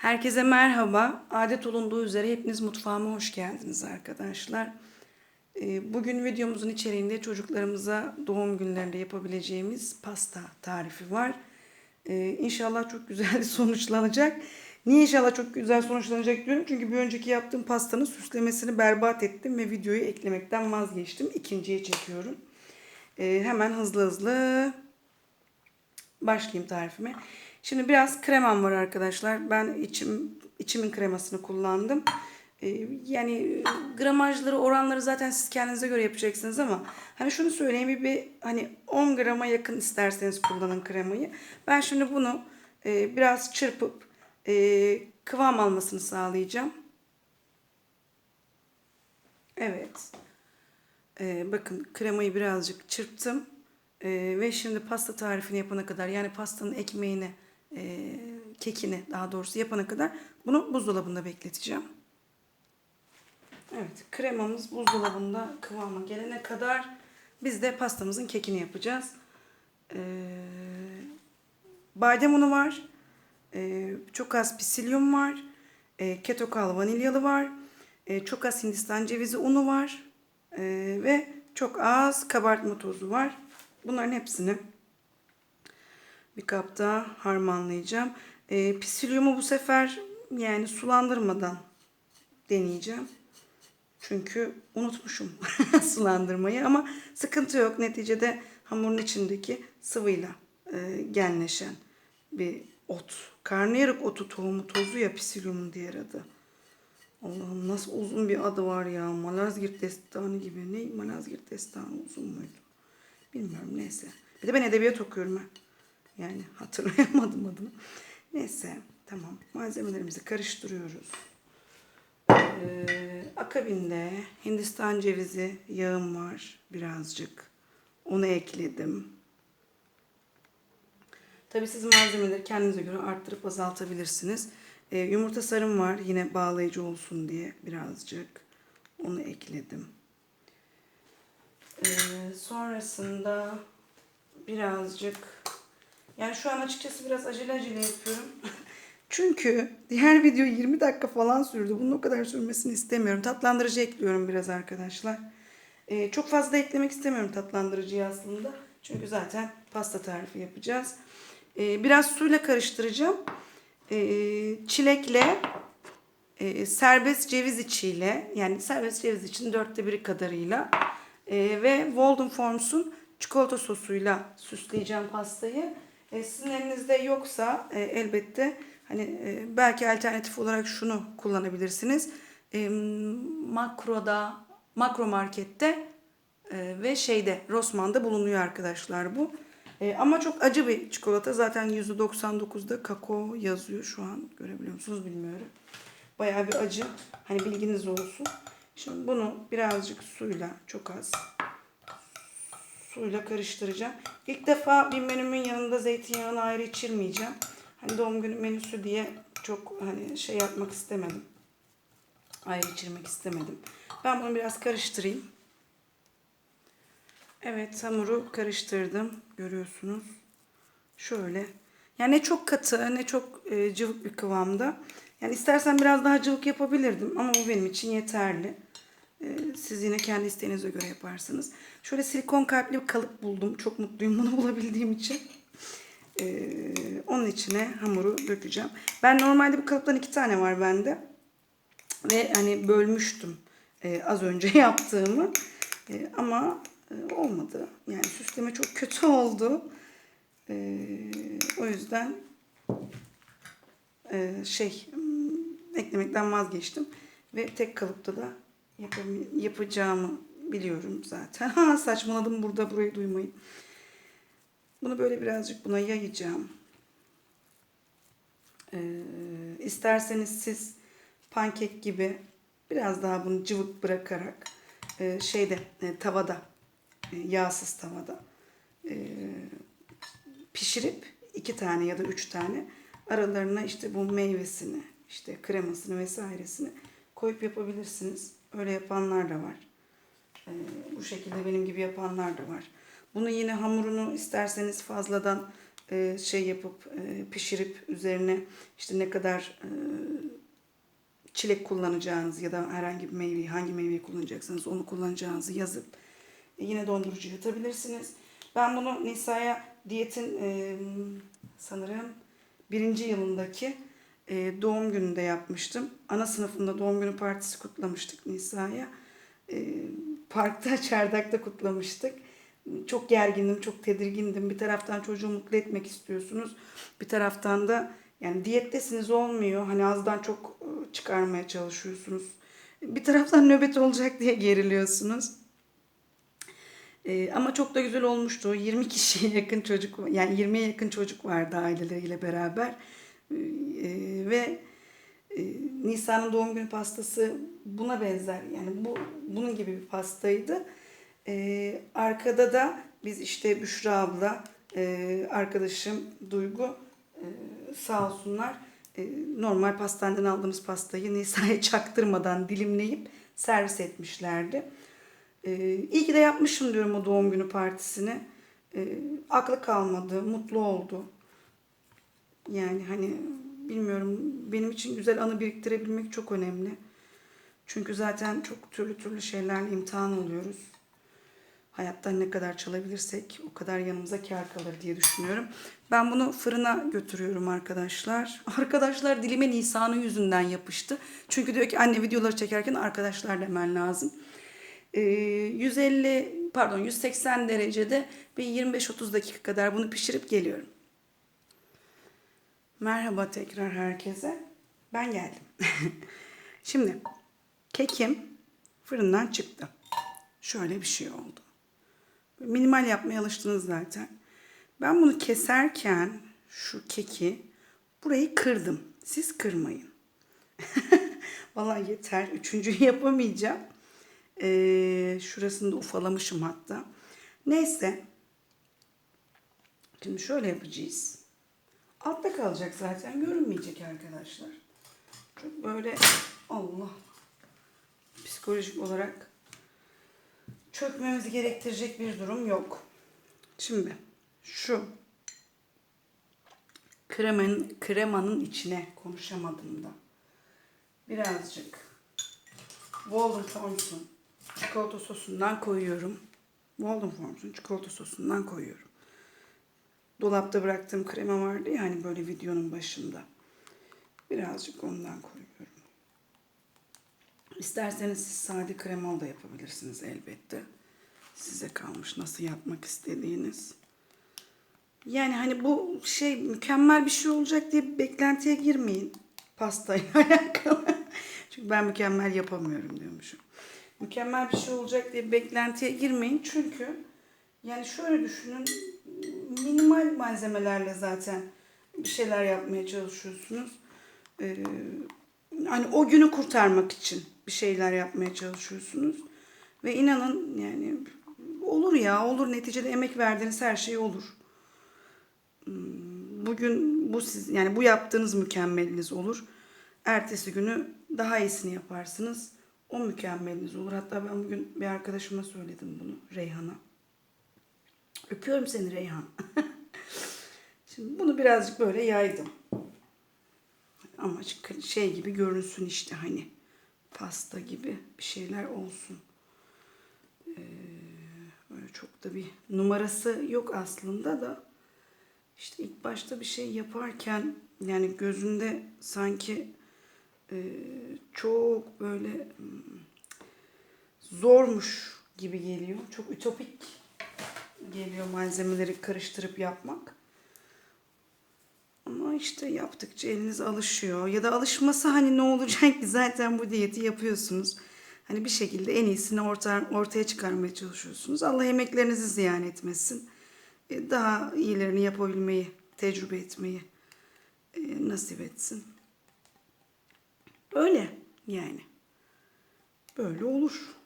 Herkese merhaba. Adet olunduğu üzere hepiniz mutfağıma hoş geldiniz arkadaşlar. Ee, Bugün videomuzun içeriğinde çocuklarımıza doğum günlerinde yapabileceğimiz pasta tarifi var. Ee, İnşallah çok güzel sonuçlanacak. Niye inşallah çok güzel sonuçlanacak diyorum? Çünkü bir önceki yaptığım pastanın süslemesini berbat ettim ve videoyu eklemekten vazgeçtim. İkinciye çekiyorum. Ee, Hemen hızlı hızlı başlayayım tarifime. Şimdi biraz kremam var arkadaşlar. Ben içim içimin kremasını kullandım. Ee, yani e, gramajları, oranları zaten siz kendinize göre yapacaksınız ama hani şunu söyleyeyim bir, bir hani 10 grama yakın isterseniz kullanın kremayı. Ben şimdi bunu e, biraz çırpıp e, kıvam almasını sağlayacağım. Evet. Ee, bakın kremayı birazcık çırptım. Ee, ve şimdi pasta tarifini yapana kadar yani pastanın ekmeğini, e, kekini daha doğrusu yapana kadar bunu buzdolabında bekleteceğim. Evet kremamız buzdolabında kıvama gelene kadar biz de pastamızın kekini yapacağız. Ee, badem unu var. Ee, çok az pisilyum var. E, ketokal vanilyalı var. E, çok az hindistan cevizi unu var. E, ve çok az kabartma tozu var. Bunların hepsini bir kapta harmanlayacağım. E, pisilyumu bu sefer yani sulandırmadan deneyeceğim. Çünkü unutmuşum sulandırmayı ama sıkıntı yok. Neticede hamurun içindeki sıvıyla e, genleşen bir ot. Karnıyarık otu tohumu tozu ya pisilyumun diğer adı. Allah'ım nasıl uzun bir adı var ya. Malazgirt destanı gibi. Ne Malazgirt destanı uzun muydu? Bilmiyorum neyse. Bir de ben edebiyat okuyorum ha. Yani hatırlayamadım adını. Neyse tamam. Malzemelerimizi karıştırıyoruz. Ee, akabinde Hindistan cevizi yağım var birazcık. Onu ekledim. Tabi siz malzemeleri kendinize göre arttırıp azaltabilirsiniz. Ee, yumurta sarım var yine bağlayıcı olsun diye birazcık. Onu ekledim. Ee, sonrasında birazcık yani şu an açıkçası biraz acele acele yapıyorum. Çünkü diğer video 20 dakika falan sürdü. Bunun o kadar sürmesini istemiyorum. Tatlandırıcı ekliyorum biraz arkadaşlar. Ee, çok fazla eklemek istemiyorum tatlandırıcıyı aslında. Çünkü zaten pasta tarifi yapacağız. Ee, biraz suyla karıştıracağım. Ee, çilekle e, serbest ceviz içiyle yani serbest ceviz için dörtte biri kadarıyla e, ve Walden Forms'un çikolata sosuyla süsleyeceğim pastayı. E, sizin elinizde yoksa e, elbette hani e, belki alternatif olarak şunu kullanabilirsiniz. E, makroda, makro markette e, ve şeyde Rossmann'da bulunuyor arkadaşlar bu. E, ama çok acı bir çikolata. Zaten %99'da kakao yazıyor şu an. Görebiliyor musunuz bilmiyorum. Bayağı bir acı. Hani bilginiz olsun. Şimdi bunu birazcık suyla çok az suyla karıştıracağım. İlk defa bir menümün yanında zeytinyağını ayrı içirmeyeceğim. Hani doğum günü menüsü diye çok hani şey yapmak istemedim. Ayrı içirmek istemedim. Ben bunu biraz karıştırayım. Evet hamuru karıştırdım. Görüyorsunuz. Şöyle. Yani ne çok katı ne çok e, cıvık bir kıvamda. Yani istersen biraz daha cıvık yapabilirdim ama bu benim için yeterli. E, siz yine kendi isteğinize göre yaparsınız. Şöyle silikon kalpli bir kalıp buldum. Çok mutluyum bunu bulabildiğim için. E, onun içine hamuru dökeceğim. Ben normalde bu kalıptan iki tane var bende. Ve hani bölmüştüm e, az önce yaptığımı. E, ama e, olmadı. Yani süsleme çok kötü oldu. O yüzden şey hmm, eklemekten vazgeçtim. Ve tek kalıpta da yapam- yapacağımı biliyorum zaten. Ha saçmaladım burada burayı duymayın. Bunu böyle birazcık buna yayacağım. Ee, isterseniz siz pankek gibi biraz daha bunu cıvık bırakarak e, şeyde e, tavada e, yağsız tavada e, pişirip iki tane ya da üç tane aralarına işte bu meyvesini işte kremasını vesairesini koyup yapabilirsiniz. Öyle yapanlar da var. E, bu şekilde benim gibi yapanlar da var. Bunu yine hamurunu isterseniz fazladan e, şey yapıp e, pişirip üzerine işte ne kadar e, çilek kullanacağınız ya da herhangi bir meyveyi hangi meyveyi kullanacaksınız onu kullanacağınızı yazıp e, yine dondurucuya atabilirsiniz. Ben bunu Nisa'ya diyetin e, sanırım birinci yılındaki e, doğum gününde yapmıştım. Ana sınıfında doğum günü partisi kutlamıştık Nisa'ya. E, parkta, çardakta kutlamıştık. Çok gergindim, çok tedirgindim. Bir taraftan çocuğu mutlu etmek istiyorsunuz. Bir taraftan da yani diyettesiniz olmuyor. Hani azdan çok e, çıkarmaya çalışıyorsunuz. Bir taraftan nöbet olacak diye geriliyorsunuz. Ee, ama çok da güzel olmuştu. 20 kişiye yakın çocuk yani 20'ye yakın çocuk vardı aileleriyle beraber. Ee, ve e, Nisan'ın doğum günü pastası buna benzer. Yani bu bunun gibi bir pastaydı. Ee, arkada da biz işte Büşra abla, e, arkadaşım Duygu e, sağ olsunlar e, normal pastaneden aldığımız pastayı Nisa'ya çaktırmadan dilimleyip servis etmişlerdi. Ee, iyi ki de yapmışım diyorum o doğum günü partisini. Ee, aklı kalmadı, mutlu oldu. Yani hani bilmiyorum benim için güzel anı biriktirebilmek çok önemli. Çünkü zaten çok türlü türlü şeylerle imtihan oluyoruz. Hayattan ne kadar çalabilirsek o kadar yanımıza kar kalır diye düşünüyorum. Ben bunu fırına götürüyorum arkadaşlar. Arkadaşlar dilime Nisan'ın yüzünden yapıştı. Çünkü diyor ki anne videoları çekerken arkadaşlar demen lazım. Ee, 150 pardon 180 derecede bir 25-30 dakika kadar bunu pişirip geliyorum. Merhaba tekrar herkese. Ben geldim. Şimdi kekim fırından çıktı. Şöyle bir şey oldu. Minimal yapmaya alıştınız zaten. Ben bunu keserken şu keki burayı kırdım. Siz kırmayın. Vallahi yeter. Üçüncüyü yapamayacağım. Ee, şurasını da ufalamışım hatta. Neyse. Şimdi şöyle yapacağız. Altta kalacak zaten. Görünmeyecek arkadaşlar. Çok böyle Allah psikolojik olarak çökmemizi gerektirecek bir durum yok. Şimdi şu kremanın, kremanın içine konuşamadım da birazcık Walden Forms'un çikolata sosundan koyuyorum. Walden Forms'un çikolata sosundan koyuyorum. Dolapta bıraktığım krema vardı ya hani böyle videonun başında. Birazcık ondan koyuyorum. İsterseniz siz sade kremalı da yapabilirsiniz elbette. Size kalmış nasıl yapmak istediğiniz. Yani hani bu şey mükemmel bir şey olacak diye beklentiye girmeyin pastayla alakalı. Çünkü ben mükemmel yapamıyorum diyormuşum. Mükemmel bir şey olacak diye beklentiye girmeyin. Çünkü yani şöyle düşünün minimal malzemelerle zaten bir şeyler yapmaya çalışıyorsunuz. Ee, hani o günü kurtarmak için bir şeyler yapmaya çalışıyorsunuz. Ve inanın yani olur ya olur neticede emek verdiğiniz her şey olur. Hmm, Bugün bu siz yani bu yaptığınız mükemmeliniz olur. Ertesi günü daha iyisini yaparsınız. O mükemmeliniz olur. Hatta ben bugün bir arkadaşıma söyledim bunu Reyhan'a. Öpüyorum seni Reyhan. Şimdi bunu birazcık böyle yaydım. Ama şey gibi görünsün işte hani pasta gibi bir şeyler olsun. Ee, böyle çok da bir numarası yok aslında da işte ilk başta bir şey yaparken yani gözünde sanki e, çok böyle hmm, zormuş gibi geliyor. Çok ütopik geliyor malzemeleri karıştırıp yapmak. Ama işte yaptıkça eliniz alışıyor. Ya da alışması hani ne olacak ki zaten bu diyeti yapıyorsunuz. Hani bir şekilde en iyisini orta, ortaya çıkarmaya çalışıyorsunuz. Allah emeklerinizi ziyan etmesin. E, Daha iyilerini yapabilmeyi, tecrübe etmeyi e, nasip etsin. Öyle yani. Böyle olur.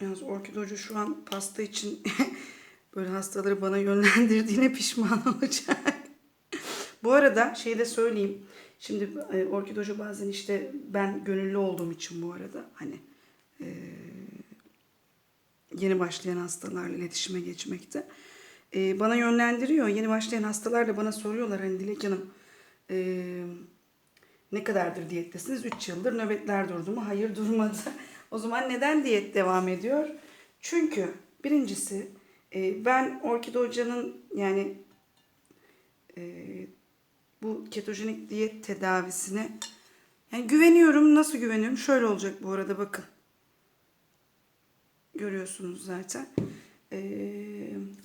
Yalnız Orkid Hoca şu an pasta için böyle hastaları bana yönlendirdiğine pişman olacak. Bu arada şey de söyleyeyim. Şimdi e, Orkid Hoca bazen işte ben gönüllü olduğum için bu arada hani e, yeni başlayan hastalarla iletişime geçmekte. Ee, bana yönlendiriyor. Yeni başlayan hastalar da bana soruyorlar hani Dilek Hanım ne kadardır diyettesiniz? 3 yıldır nöbetler durdu mu? Hayır durmadı. O zaman neden diyet devam ediyor? Çünkü birincisi e, ben Orkide Hoca'nın yani e, bu ketojenik diyet tedavisine yani güveniyorum. Nasıl güveniyorum? Şöyle olacak bu arada bakın. Görüyorsunuz zaten. E,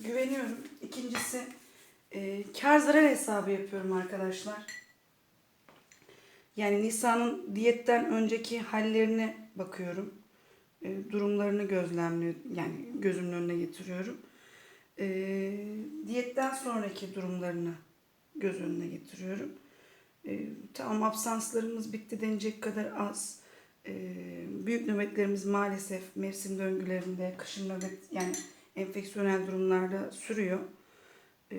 güveniyorum. İkincisi e, kar zarar hesabı yapıyorum arkadaşlar. Yani Nisa'nın diyetten önceki hallerine bakıyorum. E, durumlarını gözlemliyorum. Yani gözümün önüne getiriyorum. E, diyetten sonraki durumlarını göz önüne getiriyorum. E, tamam absanslarımız bitti denecek kadar az. E, büyük nöbetlerimiz maalesef mevsim döngülerinde, kışın nöbet yani enfeksiyonel durumlarda sürüyor. E,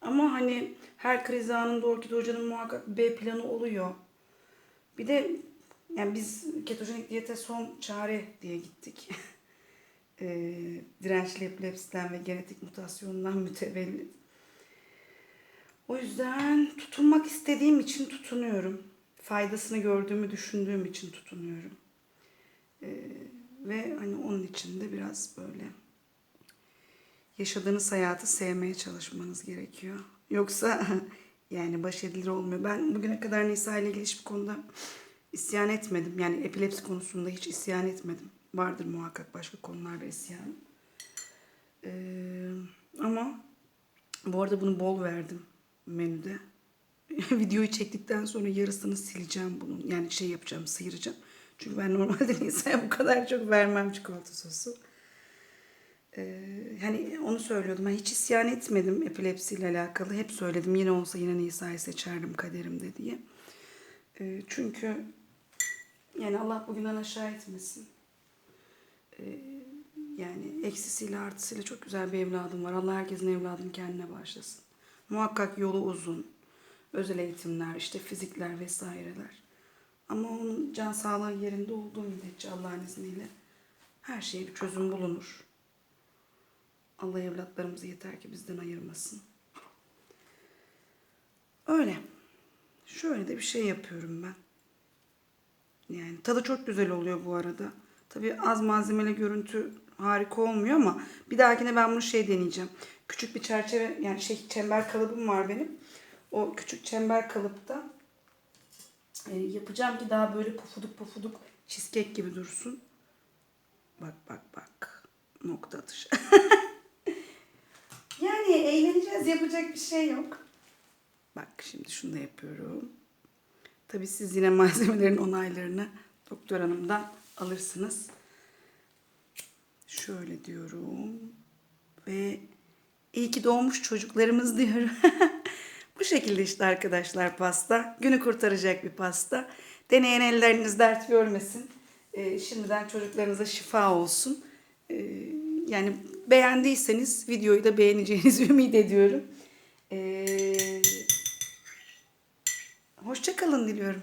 ama hani her kriz anında Orkide Hoca'nın muhakkak B planı oluyor. Bir de yani biz ketojenik diyete son çare diye gittik. e, dirençli epilepsiden ve genetik mutasyondan mütevellit. O yüzden tutunmak istediğim için tutunuyorum. Faydasını gördüğümü düşündüğüm için tutunuyorum. E, ve hani onun için de biraz böyle yaşadığınız hayatı sevmeye çalışmanız gerekiyor. Yoksa yani baş edilir olmuyor. Ben bugüne kadar Nisa ile ilgili hiçbir konuda isyan etmedim. Yani epilepsi konusunda hiç isyan etmedim. Vardır muhakkak başka konularda isyan. Ee, ama bu arada bunu bol verdim menüde. Videoyu çektikten sonra yarısını sileceğim bunun. Yani şey yapacağım, sıyıracağım. Çünkü ben normalde Nisa'ya bu kadar çok vermem çikolata sosu. Ee, hani onu söylüyordum. Ben hiç isyan etmedim epilepsiyle alakalı. Hep söyledim yine olsa yine Nisa'yı seçerdim kaderimde diye. Ee, çünkü yani Allah bugünden aşağı etmesin. Ee, yani eksisiyle artısıyla çok güzel bir evladım var. Allah herkesin evladını kendine bağışlasın. Muhakkak yolu uzun. Özel eğitimler, işte fizikler vesaireler. Ama onun can sağlığı yerinde olduğu müddetçe Allah'ın izniyle her şeye bir çözüm bulunur. Allah evlatlarımızı yeter ki bizden ayırmasın. Öyle. Şöyle de bir şey yapıyorum ben. Yani tadı çok güzel oluyor bu arada. Tabii az malzemeli görüntü harika olmuyor ama bir dahakine ben bunu şey deneyeceğim. Küçük bir çerçeve yani şey çember kalıbım var benim. O küçük çember kalıpta e, yapacağım ki daha böyle pufuduk pufuduk cheesecake gibi dursun. Bak bak bak. Nokta atışı. yani eğleneceğiz yapacak bir şey yok. Bak şimdi şunu da yapıyorum. Tabii siz yine malzemelerin onaylarını doktor hanımdan alırsınız. Şöyle diyorum. Ve iyi ki doğmuş çocuklarımız diyorum. Bu şekilde işte arkadaşlar pasta. Günü kurtaracak bir pasta. Deneyen elleriniz dert görmesin. Ee, şimdiden çocuklarınıza şifa olsun. Ee, yani beğendiyseniz videoyu da beğeneceğinizi ümit ediyorum. Ee, hoşça kalın diliyorum.